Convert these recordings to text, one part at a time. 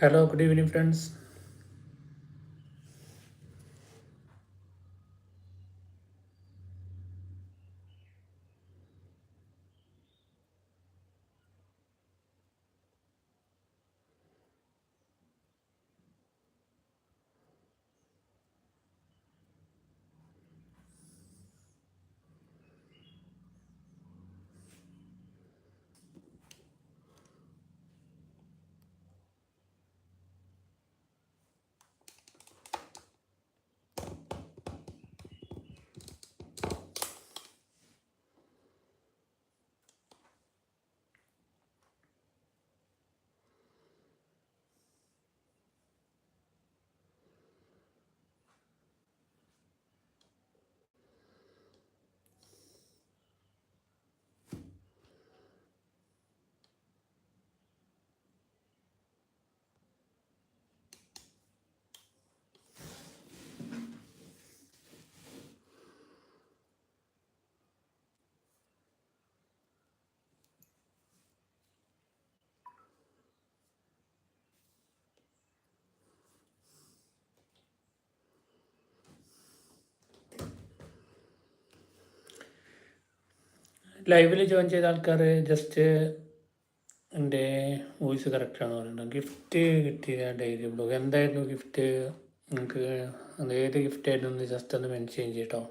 Hello, good evening, friends. ലൈവിൽ join ചെയ്ത ആൾക്കാർ ജസ്റ്റ് എന്റെ വോയിസ് കറക്റ്റാണെന്ന് പറയുന്നത് ഗിഫ്റ്റ് കിട്ടിയ ഡെയിലി ബ്ലോഗ് എന്തായിരുന്നു ഗിഫ്റ്റ് നിങ്ങൾക്ക് അത് ഏത് ഗിഫ്റ്റ് ആയിരുന്നു ജസ്റ്റ് ഒന്ന് മെൻഷൻ ചെയ്യട്ടോ.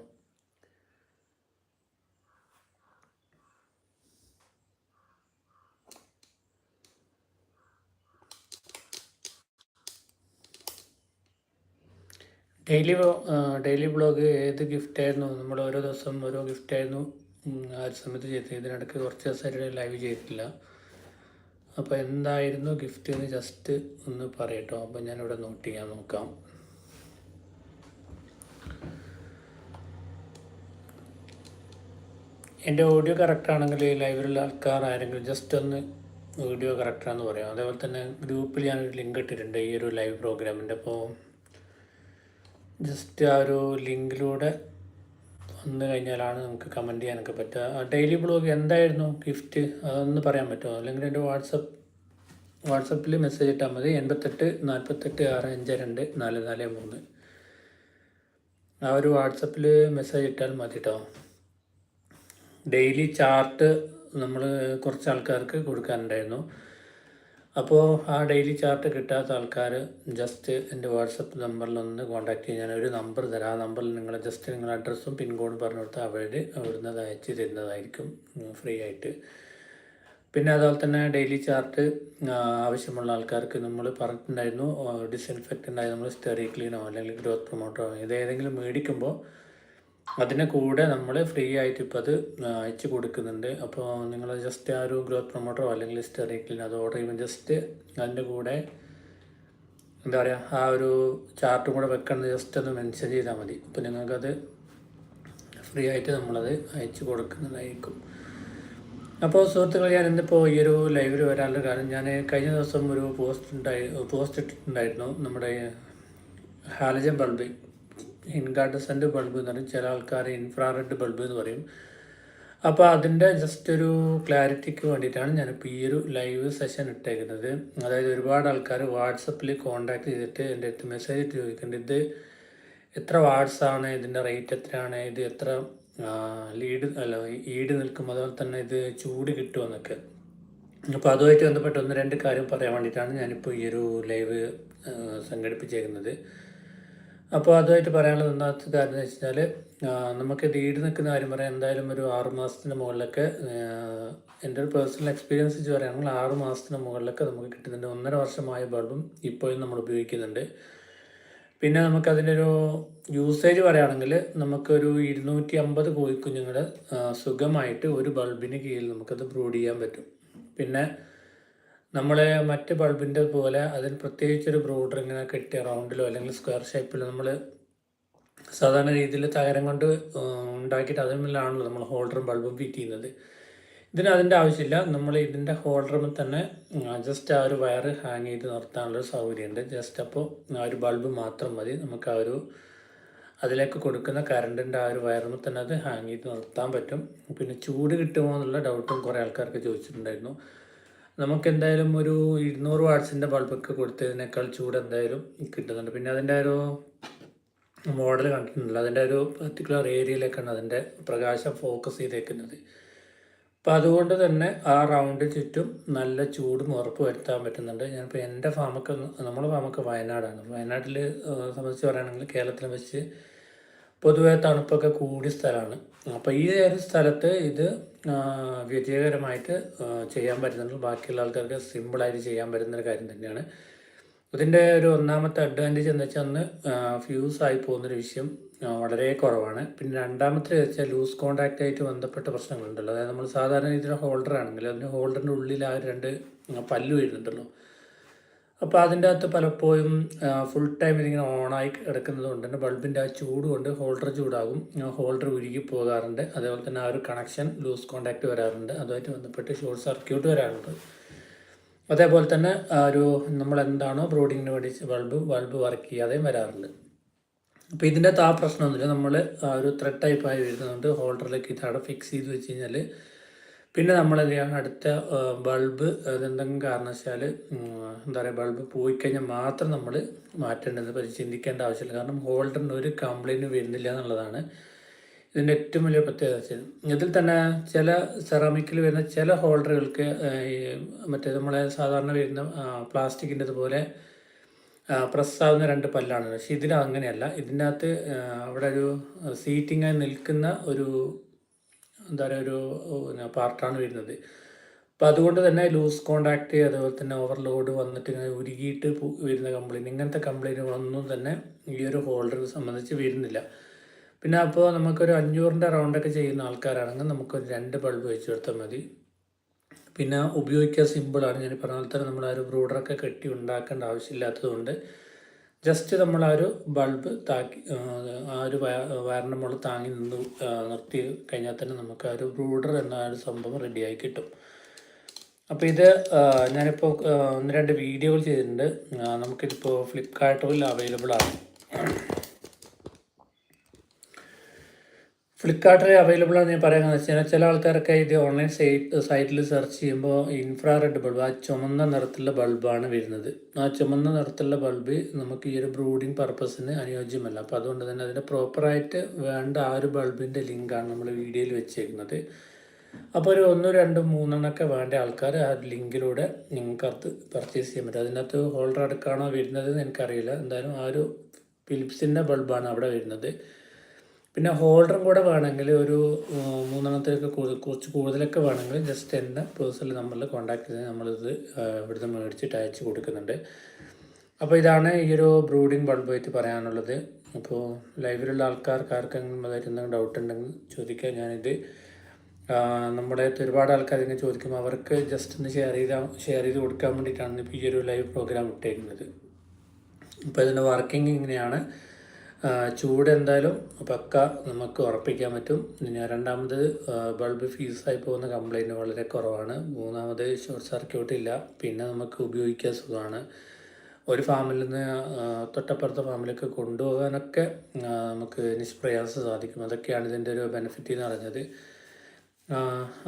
ഡെയിലി ഡെയിലി ബ്ലോഗ് ഏത് ഗിഫ്റ്റ് ആയിരുന്നു? നമ്മൾ ഓരോ ദിവസം ഓരോ ഗിഫ്റ്റ് ആയിരുന്നു. ആ ഒരു സമയത്ത് ചെയ്തത്. ഇതിനിടയ്ക്ക് കുറച്ച് ദിവസമായിട്ട് ലൈവ് ചെയ്തിട്ടില്ല. അപ്പോൾ എന്തായിരുന്നു ഗിഫ്റ്റ് എന്ന് ജസ്റ്റ് ഒന്ന് പറയട്ടോ. അപ്പോൾ ഞാനിവിടെ നോട്ട് ചെയ്യാൻ നോക്കാം. എന്റെ ഓഡിയോ കറക്റ്റ് ആണെങ്കിൽ ലൈവിലുള്ള ആൾക്കാർ ആരെങ്കിലും ജസ്റ്റ് ഒന്ന് വീഡിയോ കറക്റ്റാന്ന് പറയാം. അതേപോലെ തന്നെ ഗ്രൂപ്പിൽ ഞാനൊരു ലിങ്ക് ഇട്ടിട്ടുണ്ട് ഈ ഒരു ലൈവ് പ്രോഗ്രാമിന്റെ അപ്പോൾ ജസ്റ്റ് ആ ഒരു ലിങ്കിലൂടെ വന്നു കഴിഞ്ഞാലാണ് നമുക്ക് കമന്റ് ചെയ്യാനൊക്കെ പറ്റുക. ഡെയിലി ബ്ലോഗ് എന്തായിരുന്നു? ഗിഫ്റ്റ് അതൊന്ന് പറയാൻ പറ്റുമോ? അല്ലെങ്കിൽ എന്റെ വാട്സപ്പ് വാട്സപ്പിൽ മെസ്സേജ് ഇട്ടാൽ മതി. എൺപത്തെട്ട് നാൽപ്പത്തെട്ട് ആറ് അഞ്ച് രണ്ട് നാല് നാല് മൂന്ന്. ആ ഒരു വാട്സപ്പിൽ മെസ്സേജ് ഇട്ടാൽ മതി കേട്ടോ ഡെയിലി ചാർട്ട് നമ്മൾ കുറച്ച് ആൾക്കാർക്ക് കൊടുക്കാനുണ്ടായിരുന്നു. അപ്പോൾ ആ ഡെയിലി ചാർട്ട് കിട്ടാത്ത ആൾക്കാർ ജസ്റ്റ് എന്റെ വാട്സപ്പ് നമ്പറിൽ ഒന്ന് കോൺടാക്ട് ചെയ്യാൻ ഒരു നമ്പർ തരാം. ആ നമ്പറിൽ നിങ്ങൾ ജസ്റ്റ് നിങ്ങളുടെ അഡ്രസ്സും പിൻകോഡും പറഞ്ഞു കൊടുത്താൽ അവർ അവിടുന്ന് അത് അയച്ച് തരുന്നതായിരിക്കും ഫ്രീ ആയിട്ട്. പിന്നെ അതുപോലെ തന്നെ ഡെയിലി ചാർട്ട് ആവശ്യമുള്ള ആൾക്കാർക്ക് നമ്മൾ പറഞ്ഞിട്ടുണ്ടായിരുന്നു ഡിസ്ഇൻഫെക്റ്റന്റ് ആയി നമ്മൾ സ്റ്റെറി ക്ലീനോ അല്ലെങ്കിൽ ഗ്രോത്ത് പ്രൊമോട്ടറോ ഇത് ഏതെങ്കിലും മേടിക്കുമ്പോൾ അതിന് കൂടെ നമ്മൾ ഫ്രീ ആയിട്ട് ഇപ്പോൾ അത് അയച്ചു കൊടുക്കുന്നുണ്ട്. അപ്പോൾ നിങ്ങൾ ജസ്റ്റ് ആ ഒരു ഗ്രോത്ത് പ്രൊമോട്ടറോ അല്ലെങ്കിൽ സ്റ്റെറി ക്ലീൻ അത് ഓർഡർ ചെയ്യുമ്പോൾ ജസ്റ്റ് അതിന്റെ കൂടെ എന്താ പറയുക ആ ഒരു ചാർട്ടും കൂടെ വെക്കണമെന്ന് ജസ്റ്റ് ഒന്ന് മെൻഷൻ ചെയ്താൽ മതി. അപ്പോൾ നിങ്ങൾക്കത് ഫ്രീ ആയിട്ട് നമ്മളത് അയച്ചു കൊടുക്കുന്നതായിരിക്കും. അപ്പോൾ സുഹൃത്തുക്കൾ ഞാൻ ഇന്നിപ്പോൾ ഈ ഒരു ലൈവിൽ വരാനുള്ള കാരണം ഞാൻ കഴിഞ്ഞ ദിവസം ഒരു പോസ്റ്റ് ഉണ്ടായി പോസ്റ്റ് ഇട്ടിട്ടുണ്ടായിരുന്നു നമ്മുടെ ഹാലജൻ ബൾബ്. ഇൻകാർഡസന്റ് ബൾബ് എന്ന് പറയും. ചില ആൾക്കാർ ഇൻഫ്രാറെഡ് ബൾബ് എന്ന് പറയും. അപ്പോൾ അതിന്റെ ജസ്റ്റ് ഒരു ക്ലാരിറ്റിക്ക് വേണ്ടിയിട്ടാണ് ഞാനിപ്പോൾ ഈ ഒരു ലൈവ് സെഷൻ ഇട്ടേക്കുന്നത്. അതായത് ഒരുപാട് ആൾക്കാർ വാട്സപ്പിൽ കോൺടാക്ട് ചെയ്തിട്ട് എന്റെ അടുത്ത് മെസ്സേജ് ഇട്ട് ചോദിക്കുന്നുണ്ട് ഇത് എത്ര വാട്സാണ് ഇതിന്റെ റേറ്റ് എത്രയാണ്? ഇത് എത്ര ലീഡ് അല്ല ഈട് നിൽക്കും? അതുപോലെ തന്നെ ഇത് ചൂട് കിട്ടുമെന്നൊക്കെ അപ്പോൾ അതുമായിട്ട് ബന്ധപ്പെട്ട് ഒന്ന് രണ്ട് കാര്യം പറയാൻ വേണ്ടിയിട്ടാണ് ഞാനിപ്പോൾ ഈ ഒരു ലൈവ് സംഘടിപ്പിച്ചേക്കുന്നത്. അപ്പോൾ അതുമായിട്ട് പറയാനുള്ളത് ഒന്നാമത്തെ കാര്യം എന്ന് വെച്ച് കഴിഞ്ഞാൽ നമുക്ക് ലീഡ് നിൽക്കുന്ന കാര്യം പറയാം എന്തായാലും ഒരു ആറ് മാസത്തിന് മുകളിലൊക്കെ എന്റെ ഒരു പേഴ്സണൽ എക്സ്പീരിയൻസ് വെച്ച് പറയുകയാണെങ്കിൽ ആറ് മാസത്തിന് മുകളിലൊക്കെ നമുക്ക് കിട്ടുന്നുണ്ട്. ഒന്നര വർഷമായ ബൾബും ഇപ്പോഴും നമ്മൾ ഉപയോഗിക്കുന്നുണ്ട്. പിന്നെ നമുക്കതിന്റെ ഒരു യൂസേജ് പറയുകയാണെങ്കിൽ നമുക്കൊരു ഇരുന്നൂറ്റി അമ്പത് കോഴിക്കുഞ്ഞുങ്ങൾ സുഖമായിട്ട് ഒരു ബൾബിന് കീഴിൽ നമുക്കത് ബ്രൂഡ് ചെയ്യാൻ പറ്റും. പിന്നെ നമ്മൾ മറ്റ് ബൾബിന്റെ പോലെ അതിന് പ്രത്യേകിച്ചൊരു ബ്രൂഡർ ഇങ്ങനെ കെട്ടിയ റൗണ്ടിലോ അല്ലെങ്കിൽ സ്ക്വയർ ഷേപ്പിലോ നമ്മൾ സാധാരണ രീതിയിൽ തകരം കൊണ്ട് ഉണ്ടാക്കിയിട്ട് അതിനുള്ളിലാണല്ലോ നമ്മൾ ഹോൾഡറും ബൾബും ഫിറ്റ് ചെയ്യുന്നത്. ഇതിന് അതിന്റെ ആവശ്യമില്ല. നമ്മൾ ഇതിന്റെ ഹോൾഡറിൽ തന്നെ ജസ്റ്റ് ആ ഒരു വയർ ഹാങ് ചെയ്ത് നിർത്താനുള്ള ഒരു സൗകര്യമുണ്ട്. ജസ്റ്റ് അപ്പോൾ ആ ഒരു ബൾബ് മാത്രം മതി. നമുക്ക് ആ ഒരു അതിലേക്ക് കൊടുക്കുന്ന കറണ്ടിന്റെ ആ ഒരു വയറിൽ തന്നെ അത് ഹാങ് ചെയ്ത് നിർത്താൻ പറ്റും. പിന്നെ ചൂട് കിട്ടുമോ എന്നുള്ള ഡൗട്ടും കുറേ ആൾക്കാർക്ക് ചോദിച്ചിട്ടുണ്ടായിരുന്നു. നമുക്ക് എന്തായാലും ഒരു ഇരുന്നൂറ് വാട്സിന്റെ ബൾബൊക്കെ കൊടുത്തതിനേക്കാൾ ചൂട് എന്തായാലും കിട്ടുന്നുണ്ട്. പിന്നെ അതിന്റെ ഒരു മോഡൽ കണ്ടിട്ടുണ്ടല്ലോ. അതിന്റെ ഒരു പർട്ടിക്കുലർ ഏരിയയിലേക്കാണ് അതിന്റെ പ്രകാശം ഫോക്കസ് ചെയ്തേക്കുന്നത്. അപ്പം അതുകൊണ്ട് തന്നെ ആ റൗണ്ട് ചുറ്റും നല്ല ചൂടും ഉറപ്പ് വരുത്താൻ പറ്റുന്നുണ്ട്. ഞാനിപ്പോൾ എന്റെ ഫാമൊക്കെ നമ്മുടെ ഫാമൊക്കെ വയനാടാണ്. വയനാട്ടിൽ സംബന്ധിച്ച് പറയുകയാണെങ്കിൽ കേരളത്തിനെ വെച്ച് പൊതുവെ തണുപ്പൊക്കെ കൂടിയ സ്ഥലമാണ്. അപ്പോൾ ഈ ഒരു സ്ഥലത്ത് ഇത് വിജയകരമായിട്ട് ചെയ്യാൻ പറ്റുന്നുണ്ട് ബാക്കിയുള്ള ആൾക്കാർക്ക് സിമ്പിളായിട്ട് ചെയ്യാൻ പറ്റുന്ന ഒരു കാര്യം തന്നെയാണ്. ഇതിന്റെ ഒരു ഒന്നാമത്തെ അഡ്വാന്റേജ് എന്ന് വെച്ചാൽ ഒന്ന് ഫ്യൂസ് ആയി പോകുന്നൊരു വിഷയം വളരെ കുറവാണ്. പിന്നെ രണ്ടാമത്തെ വെച്ചാൽ ലൂസ് കോണ്ടാക്റ്റ് ആയിട്ട് ബന്ധപ്പെട്ട പ്രശ്നങ്ങളുണ്ടല്ലോ. അതായത് നമ്മൾ സാധാരണ രീതിയിലുള്ള ഹോൾഡർ ആണെങ്കിൽ അതിന്റെ ഹോൾഡറിന്റെ ഉള്ളിൽ ആ രണ്ട് പല്ല് വരുന്നുണ്ടല്ലോ. അപ്പോൾ അതിന്റെ അകത്ത് പലപ്പോഴും ഫുൾ ടൈം ഇതിങ്ങനെ ഓണായി കിടക്കുന്നത് കൊണ്ട് തന്നെ ബൾബിന്റെ ആ ചൂട് കൊണ്ട് ഹോൾഡർ ചൂടാകും. ഹോൾഡർ ഉരുകി പോകാറുണ്ട്. അതേപോലെ തന്നെ ആ ഒരു കണക്ഷൻ ലൂസ് കോണ്ടാക്റ്റ് വരാറുണ്ട്. അതുമായിട്ട് ബന്ധപ്പെട്ട് ഷോർട്ട് സർക്യൂട്ട് വരാറുണ്ട്. അതേപോലെ തന്നെ ഒരു നമ്മൾ എന്താണോ ബ്രോഡിങ്ങിന് വേണ്ടി ബൾബ് ബൾബ് വർക്ക് ചെയ്യാതെയും വരാറുണ്ട്. അപ്പോൾ ഇതിന്റെ ആ പ്രശ്നമൊന്നുമില്ല നമ്മൾ ഒരു ത്രെഡ് ടൈപ്പായി വരുന്നതുകൊണ്ട് ഹോൾഡറിലേക്ക് ഇതവിടെ ഫിക്സ് ചെയ്ത് വെച്ച് കഴിഞ്ഞാൽ പിന്നെ നമ്മൾ എന്ത് ചെയ്യണം അടുത്ത ബൾബ് അതെന്തെങ്കിലും കാരണവശാൽ എന്താ പറയുക ബൾബ് പോയി കഴിഞ്ഞാൽ മാത്രം നമ്മൾ മാറ്റേണ്ടത് ചിന്തിക്കേണ്ട ആവശ്യമില്ല. കാരണം ഹോൾഡറിന് ഒരു കംപ്ലൈന്റ് വരുന്നില്ല എന്നുള്ളതാണ് ഇതിന്റെ ഏറ്റവും വലിയ പ്രത്യേകത. ഇതിൽ തന്നെ ചില സെറാമിക്കിൽ വരുന്ന ചില ഹോൾഡറുകൾക്ക് മറ്റേ നമ്മളെ സാധാരണ വരുന്ന പ്ലാസ്റ്റിക്കിന്റെ ഇതുപോലെ പ്രസ്സാവുന്ന രണ്ട് പല്ലാണ് പക്ഷേ ഇതിൽ അങ്ങനെയല്ല. ഇതിന്റെ അകത്ത് അവിടെ ഒരു സീറ്റിങ്ങായി നിൽക്കുന്ന ഒരു എന്താ പറയുക ഒരു പാർട്ടാണ് വരുന്നത്. അപ്പോൾ അതുകൊണ്ട് തന്നെ ലൂസ് കോണ്ടാക്റ്റ് അതുപോലെ തന്നെ ഓവർലോഡ് വന്നിട്ട് ഇങ്ങനെ ഉരുകിയിട്ട് വരുന്ന കംപ്ലയിന്റ് ഇങ്ങനത്തെ കംപ്ലയിന്റുകളൊന്നും തന്നെ ഈ ഒരു ഹോൾഡർ സംബന്ധിച്ച് വരുന്നില്ല. പിന്നെ അപ്പോൾ നമുക്കൊരു അഞ്ഞൂറിന്റെ റൗണ്ടൊക്കെ ചെയ്യുന്ന ആൾക്കാരാണെങ്കിൽ നമുക്കൊരു രണ്ട് ബൾബ് വെച്ച് കൊടുത്താൽ മതി. പിന്നെ ഉപയോഗിക്കാൻ സിമ്പിളാണ്. ഞാൻ പറഞ്ഞ പോലെ തന്നെ നമ്മൾ ആ ഒരു ബ്രൂഡറൊക്കെ കെട്ടി ഉണ്ടാക്കേണ്ട ആവശ്യമില്ലാത്തതുകൊണ്ട് ജസ്റ്റ് നമ്മൾ ആ ഒരു ബൾബ് താക്കി ആ ഒരു വയറിന്റെ മുകളിൽ താങ്ങി നിന്ന് നിർത്തി കഴിഞ്ഞാൽ തന്നെ നമുക്ക് ആ ഒരു ബ്രൂഡർ എന്ന ഒരു സംഭവം റെഡിയായി കിട്ടും. അപ്പോൾ ഇത് ഞാനിപ്പോൾ ഒന്ന് രണ്ട് വീഡിയോകൾ ചെയ്തിട്ടുണ്ട്. നമുക്കിതിപ്പോൾ ഫ്ലിപ്കാർട്ടിൽ അവൈലബിൾ ആണ്. ഫ്ലിപ്കാർട്ടിൽ അവൈലബിൾ ആണ് ഞാൻ പറയാൻ വെച്ച് കഴിഞ്ഞാൽ ചില ആൾക്കാരൊക്കെ ഇത് ഓൺലൈൻ സൈറ്റ് സൈറ്റിൽ സെർച്ച് ചെയ്യുമ്പോൾ ഇൻഫ്രാറെഡ് ബൾബ് ആ ചുമന്ന നിറത്തിലുള്ള ബൾബാണ് വരുന്നത്. ആ ചുമന്ന നിറത്തിലുള്ള ബൾബ് നമുക്ക് ഈ ഒരു ബ്രൂഡിങ് പർപ്പസിന് അനുയോജ്യമല്ല. അപ്പോൾ അതുകൊണ്ട് തന്നെ അതിന്റെ പ്രോപ്പറായിട്ട് വേണ്ട ആ ഒരു ബൾബിന്റെ ലിങ്കാണ് നമ്മൾ വീഡിയോയിൽ വെച്ചേക്കുന്നത്. അപ്പോൾ ഒരു ഒന്നോ രണ്ടോ മൂന്നെണ്ണമൊക്കെ വേണ്ട ആൾക്കാർ ആ ലിങ്കിലൂടെ നിങ്ങൾക്കത് പർച്ചേസ് ചെയ്യാൻ പറ്റും. അതിനകത്ത് ഹോൾഡർ അടുക്കാണോ വരുന്നത് എനിക്കറിയില്ല. എന്തായാലും ആ ഒരു ഫിലിപ്സിന്റെ ബൾബാണ് അവിടെ വരുന്നത്. പിന്നെ ഹോൾഡറും കൂടെ വേണമെങ്കിൽ ഒരു മൂന്നെണ്ണത്തിലൊക്കെ കുറച്ച് കൂടുതലൊക്കെ വേണമെങ്കിൽ ജസ്റ്റ് എന്റെ പേഴ്സണൽ നമ്പറിൽ കോൺടാക്ട് ചെയ്ത് നമ്മളിത് ഇവിടുന്ന് മേടിച്ചിട്ട് അയച്ചു കൊടുക്കുന്നുണ്ട്. അപ്പോൾ ഇതാണ് ഈ ഒരു ബ്രൂഡിങ് ബൾബായിട്ട് പറയാനുള്ളത്. അപ്പോൾ ലൈവിലുള്ള ആൾക്കാർക്ക് ആർക്കെങ്കിലും അതായിട്ട് എന്തെങ്കിലും ഡൗട്ട് ഉണ്ടെങ്കിൽ ചോദിക്കാൻ ഞാനിത് നമ്മുടെ ഒരുപാട് ആൾക്കാർ ഇങ്ങനെ ചോദിക്കുമ്പോൾ അവർക്ക് ജസ്റ്റ് ഒന്ന് ഷെയർ ചെയ്താൽ ഷെയർ ചെയ്ത് കൊടുക്കാൻ വേണ്ടിയിട്ടാണ് ഇപ്പോൾ ഈ ഒരു ലൈവ് പ്രോഗ്രാം ഇട്ടേക്കുന്നത്. അപ്പോൾ ഇതിന്റെ വർക്കിംഗ് ഇങ്ങനെയാണ്. ചൂട് എന്തായാലും പക്ക നമുക്ക് ഉറപ്പിക്കാൻ പറ്റും. ഇനി രണ്ടാമത് ബൾബ് ഫീസായി പോകുന്ന കംപ്ലൈന്റ് വളരെ കുറവാണ്. മൂന്നാമത് ഷോർട്ട് സർക്യൂട്ട് ഇല്ല. പിന്നെ നമുക്ക് ഉപയോഗിക്കാൻ സുഖമാണ്. ഒരു ഫാമിൽ നിന്ന് തൊട്ടപ്പുറത്തെ ഫാമിലേക്ക് കൊണ്ടുപോകാനൊക്കെ നമുക്ക് നിഷ്പ്രയാസം സാധിക്കും. അതൊക്കെയാണ് ഇതിന്റെ ഒരു ബെനിഫിറ്റ് എന്ന് പറഞ്ഞത്.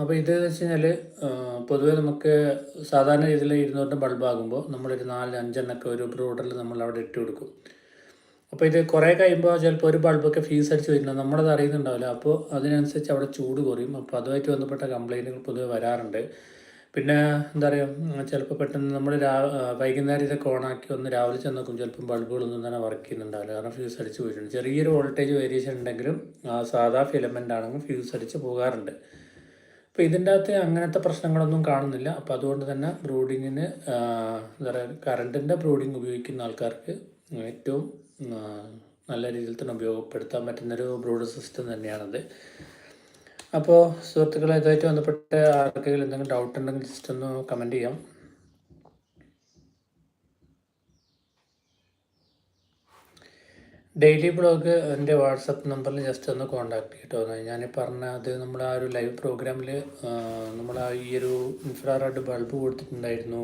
അപ്പോൾ ഇത് വെച്ച് കഴിഞ്ഞാൽ പൊതുവേ നമുക്ക് സാധാരണ രീതിയിൽ ഇരുന്നൂറിന്റെ ബൾബാകുമ്പോൾ നമ്മളൊരു നാല് അഞ്ചെണ്ണൊക്കെ ഒരു ബ്രോഡറിൽ നമ്മൾ അവിടെ ഇട്ട് കൊടുക്കും. അപ്പോൾ ഇത് കുറേ കഴിയുമ്പോൾ ചിലപ്പോൾ ഒരു ബൾബൊക്കെ ഫീസ് അടിച്ച് വരുന്നുണ്ട് നമ്മളത് അറിയുന്നുണ്ടാവില്ല. അപ്പോൾ അതിനനുസരിച്ച് അവിടെ ചൂട് കുറയും. അപ്പോൾ അതുമായിട്ട് ബന്ധപ്പെട്ട കംപ്ലൈന്റുകൾ പൊതുവെ വരാറുണ്ട്. പിന്നെ എന്താ പറയുക ചിലപ്പോൾ പെട്ടെന്ന് നമ്മൾ രാ വൈകുന്നേരം ഇതൊക്കെ ഓണാക്കി ഒന്ന് രാവിലെ ചെന്ന് നോക്കും ചിലപ്പം ബൾബുകളൊന്നും തന്നെ വർക്ക് ചെയ്യുന്നുണ്ടാവില്ല. കാരണം ഫ്യൂസ് അടിച്ച് പോയിട്ടുണ്ട്. ചെറിയൊരു വോൾട്ടേജ് വേരിയേഷൻ ഉണ്ടെങ്കിലും സാധാ ഫിലമെന്റ് ആണെങ്കിൽ ഫ്യൂസ് അടിച്ച് പോകാറുണ്ട്. അപ്പോൾ ഇതിന്റെ അകത്ത് അങ്ങനത്തെ പ്രശ്നങ്ങളൊന്നും കാണുന്നില്ല. അപ്പോൾ അതുകൊണ്ട് തന്നെ ബ്രൂഡിങ്ങിന് എന്താ പറയുക കറണ്ടിന്റെ ബ്രൂഡിങ് ഉപയോഗിക്കുന്ന ആൾക്കാർക്ക് ഏറ്റവും നല്ല രീതിയിൽ തന്നെ ഉപയോഗപ്പെടുത്താൻ പറ്റുന്നൊരു ബ്രൂഡ് സിസ്റ്റം തന്നെയാണത്. അപ്പോൾ സുഹൃത്തുക്കളെ ഇതായിട്ട് ബന്ധപ്പെട്ട് ആർക്കെങ്കിലും എന്തെങ്കിലും ഡൗട്ട് ഉണ്ടെങ്കിൽ ജസ്റ്റ് ഒന്ന് കമന്റ് ചെയ്യാം. ഡെയിലി ബ്ലോഗ് എന്റെ വാട്സപ്പ് നമ്പറിൽ ജസ്റ്റ് ഒന്ന് കോൺടാക്ട് ചെയ്തിട്ടോ ഞാൻ പറഞ്ഞ അത് നമ്മൾ ആ ഒരു ലൈവ് പ്രോഗ്രാമിൽ നമ്മൾ ആ ഈ ഒരു ഇൻഫ്രാറെഡ് ബൾബ് കൊടുത്തിട്ടുണ്ടായിരുന്നു.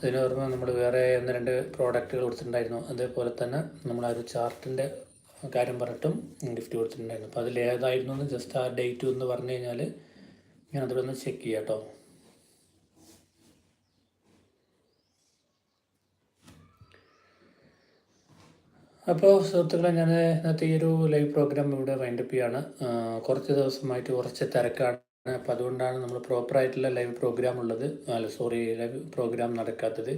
അതിന് പുറമെ നമ്മൾ വേറെ ഒന്ന് രണ്ട് പ്രോഡക്റ്റുകൾ കൊടുത്തിട്ടുണ്ടായിരുന്നു. അതേപോലെ തന്നെ നമ്മൾ ആ ഒരു ചാർട്ടിന്റെ കാര്യം പറഞ്ഞിട്ടും ഗിഫ്റ്റ് കൊടുത്തിട്ടുണ്ടായിരുന്നു. അപ്പോൾ അതിൽ ഏതായിരുന്നു എന്ന് ജസ്റ്റ് ആ ഡേറ്റ് എന്ന് പറഞ്ഞു കഴിഞ്ഞാൽ ഞാൻ അതിലൊന്ന് ചെക്ക് ചെയ്യാം കേട്ടോ അപ്പോൾ സുഹൃത്തുക്കളെ ഞാൻ ഇന്നത്തെ ഈ ഒരു ലൈവ് പ്രോഗ്രാം ഇവിടെ വൈൻഡപ്പ് ചെയ്യാണ്. കുറച്ച് ദിവസമായിട്ട് കുറച്ച് തിരക്കാണ്. അപ്പോൾ അതുകൊണ്ടാണ് നമ്മൾ പ്രോപ്പറായിട്ടുള്ള ലൈവ് പ്രോഗ്രാം ഉള്ളത്. അല്ല സോറി ലൈവ് പ്രോഗ്രാം നടക്കാത്തത്.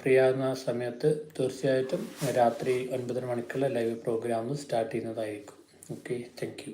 ഫ്രീ ആകുന്ന സമയത്ത് തീർച്ചയായിട്ടും രാത്രി ഒൻപതര മണിക്കുള്ള ലൈവ് പ്രോഗ്രാം സ്റ്റാർട്ട് ചെയ്യുന്നതായിരിക്കും. Okay thank